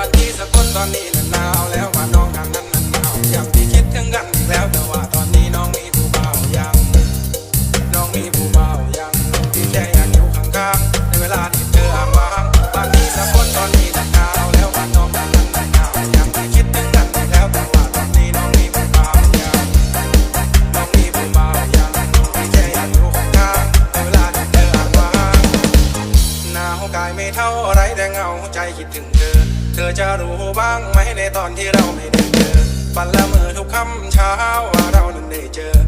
บัดนี้สกลตอนนี้นั้นหนาวแล้วว่าน้องทางนั้นนั้นหนาวยังที่คิดถึงกันอีกแล้วแต่ว่าตอนนี้น้องมีผู้บ่าวยัง น้องมีผู้บ่าวยังที่แค่อยากอยู่ข้างๆในเวลาที่เธออ้างว้างบ้านนี้สักคนตอนนี้นั้นหนาวแล้วว่าน้องทางนั้นนั้นหนาวยังที่คิดถึงกันอีกแล้วแต่ว่าตอนนี้น้องมีผู้บ่าวยังน้องมีผู้บ่าวยังที่แค่อยากอยู่ข้างๆในเวลาที่เธออ้างว้างหนาวกายไม่เท่าไรแต่เงาใจคิดถึงเธอ ธอจะรู้บ้างไหมในตอนที่เราไม่ได้เจอ ปันละเมอทุกค่ำเช้าว่าเรานั้นได้เจอ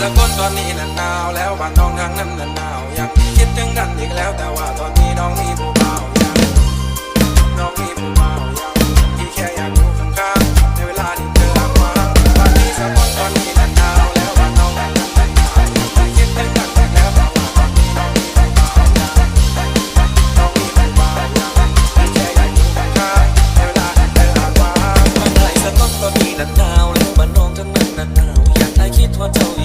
สกลตอนนี้นั้นหนาวแล้วบ้านน้องทางนั้นนั้นหนาวยังคิดถึงกันอีกแล้วแต่ว่าตอนนี้น้องมีผู้บ่าวยังน้องมีผู้บ่าวยังที่แค่อยากอยู่ข้างๆในเวลาที่เธอว้างบ้านที่สกลตอนนี้นั้นหนาวแล้วบ้านน้องทางนั้นนั้นหนาวยังคิดถึงกันอีกแล้วแต่ว่าตอนนี้น้องมีผู้บ่าวยังน้องมีผู้บ่าวยังที่แค่อยากอยู่ข้างๆในเวลาที่เธออ้างว้างมันได้สักพักตอนนี้นั้นหนา